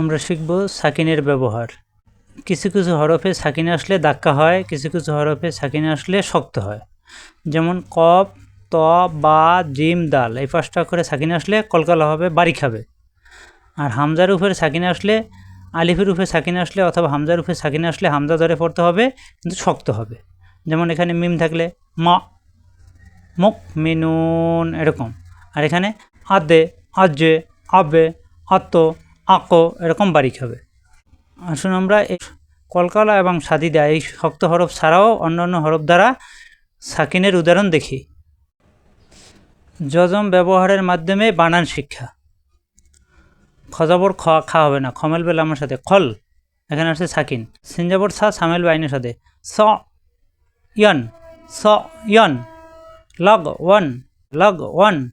আমরা শিখব সাকিনের ব্যবহার। কিছু কিছু হরফে সাকিনে আসলে ধাক্কা হয়, কিছু কিছু হরফে সাকিনে আসলে শক্ত হয়। যেমন কপ ত, বা, জিম, দাল, এই পাঁচটা করে সাকিনে আসলে কলকালা হবে বাড়ি খাবে আর হামজার উপরে সাকিনে আসলে আলিফের উপরে সাকিনে আসলে অথবা হামজার উপরে সাকিনে আসলে হামজা ধরে পড়তে হবে, কিন্তু শক্ত হবে। যেমন এখানে মিম থাকলে মা, মুখ, মিনুন, এরকম। আর এখানে আদে, আজে, আবে আত্ম আঁকো, এরকম বাড়ি খাবে। আসুন আমরা কলকালা এবং সাদিদা, এই শক্ত হরফ ছাড়াও অন্যান্য হরফ দ্বারা সাকিনের উদাহরণ দেখি। যজম ব্যবহারের মাধ্যমে বানান শিক্ষা। খজাবর খ, খা হবে না। খমেল বেল আমার সাথে, খল। এখানে আসছে সাকিন। সিনজাবর সা সামেল বাইনের সাথে। স, ইয়ন। স, ইয়ন। লগ, ওয়ান। লগ, ওয়ান।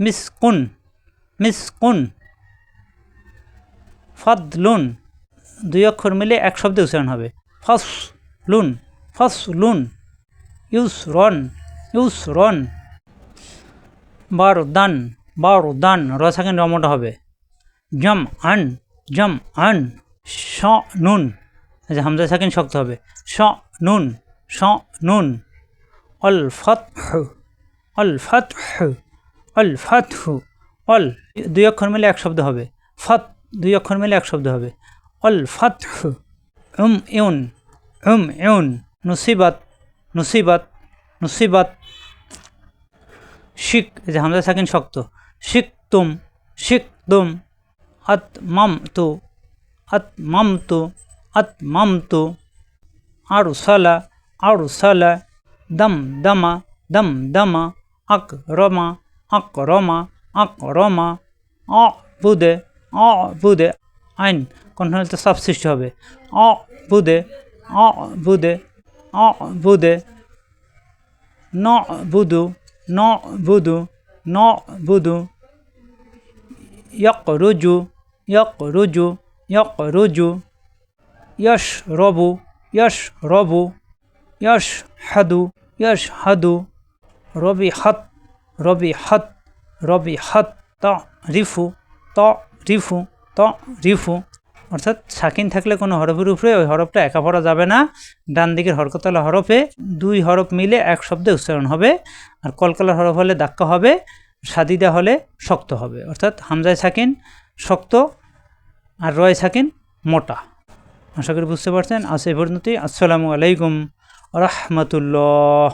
মিস কুন মিস কুন ফদলুন। দুই অক্ষর মিলে এক শব্দে উচ্চারণ হবে। ফস লুন ফস লুন ইউস রন ইউস রন বার দান বার দান র সাকিন রমটা হবে। জম আন জম আন স নুন যে হামজা সাকিন শক্ত হবে। স নুন স নুন অল ফত অল ফত অল ফত অল দুই অক্ষর মিলে এক শব্দ হবে। ফত দুই অক্ষর মিলে এক শব্দ হবে। অল ফত উম ইউন উম ইউন, নুসিবত নুসিবত নুসিবত। শিক যে হামজা সাকিন শক্ত। শিক তুম শিক তুম আত মাম তু আত মাম তু আত মাম তু আরু সালা আরু সালা দম দমা দম দমা আক রমা আক রমা আক রমা অ বুদে অ, বুদে। আইন কণ্ঠনালীতে সব সৃষ্টি হবে। অ, বুদে। অ বুদে। অ, বুদে। ন, বুদু। ন বুদু। ন, বুদু। ইয়ক রুজু। ইয়ক রুজু। ইয়ক রুজু। ইয়স রবু। ইয়স রবু। ইয়স হাদু। ইয়স হাদু। রবি হাত। রবি হাত। রবি হাত। ত, রিফু। ত রিফু, ত রিফু, অর্থাৎ সাকিন থাকলে কোনো হরফের উপরে ওই হরফটা একা পড়া যাবে না। ডান দিকের হরকতলা হরফে দুই হরফ মিলে এক শব্দে উচ্চারণ হবে, আর কলকালার হরফ হলে দাক্কা হবে, সাদিদা হলে শক্ত হবে, অর্থাৎ হামজায় সাকিন শক্ত আর রয় সাকিন মোটা। আশা করি বুঝতে পারছেন আসে এ পরিণতি আসসালামু আলাইকুম রহমতুল্লাহ।